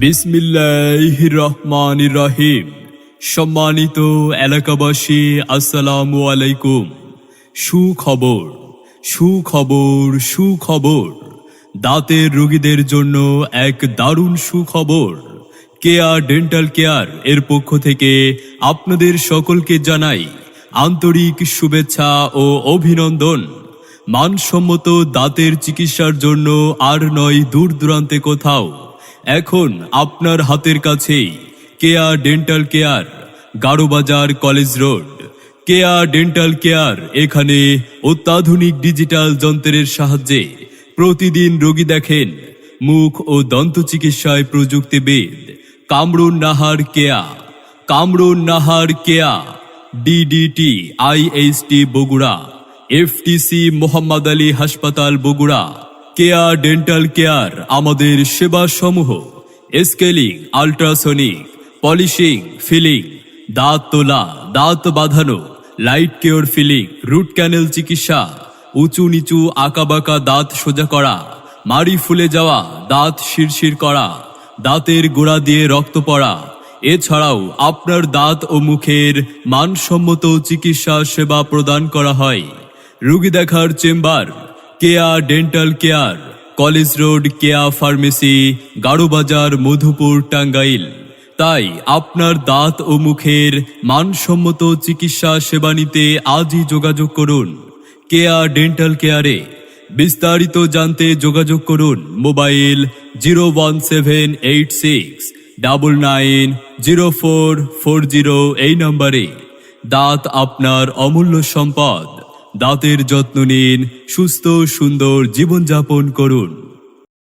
বিসমিল্লাহ রহমান রহিম সম্মানিত এলাকাবাসী, আসসালামু আলাইকুম। সুখবর সুখবর সুখবর। দাঁতের রোগীদের জন্য এক দারুণ সুখবর। কেয়ার, ডেন্টাল কেয়ার এর পক্ষ থেকে আপনাদের সকলকে জানাই আন্তরিক শুভেচ্ছা ও অভিনন্দন। মানসম্মত দাঁতের চিকিৎসার জন্য আর নয় দূর দূরান্তে কোথাও। এখন আপনার হাতের কাছেই Keya dental care Garobazar college road. Keya dental care এখানে অত্যাধুনিক ডিজিটাল যন্ত্রের সাহায্যে প্রতিদিন রোগী দেখেন মুখ ও দন্ত চিকিৎসায় প্রযুক্তিবিদ Kamrun Nahar Keya. Kamrun Nahar Keya, DDT, IHT Bogura, FTC Mohammad Ali হাসপাতাল বগুড়া। কেয়ার ডেন্টাল কেয়ার আমাদের সেবা সমূহ স্কেলিং আল্ট্রাসনিক, পলিশিং, ফিলিং, দাঁত তোলা, দাঁত বাঁধানো, light care filling, root canal চিকিৎসা, উঁচু নিচু আঁকাবাঁকা দাঁত সোজা করা, মাড়ি ফুলে যাওয়া, দাঁত শিরশির করা, দাঁতের গোড়া দিয়ে রক্ত পড়া, এছাড়াও আপনার দাঁত ও মুখের মানসম্মত চিকিৎসা সেবা প্রদান করা হয়। রুগী দেখার chamber Keya dental care college road Keya pharmacy, Garobazar Madhupur Tangail. তাই আপনার দাঁত ও মুখের মানসম্মত চিকিৎসা সেবা নিতে আজই যোগাযোগ করুন। কেয়া ডেন্টাল কেয়ারে। বিস্তারিত জানতে যোগাযোগ করুন mobile zero one seven eight six double nine zero four four zero এই নম্বরে। দাঁত আপনার অমূল্য সম্পদ। দাঁতের যত্ন নিন সুস্থ সুন্দর জীবনযাপন করুন।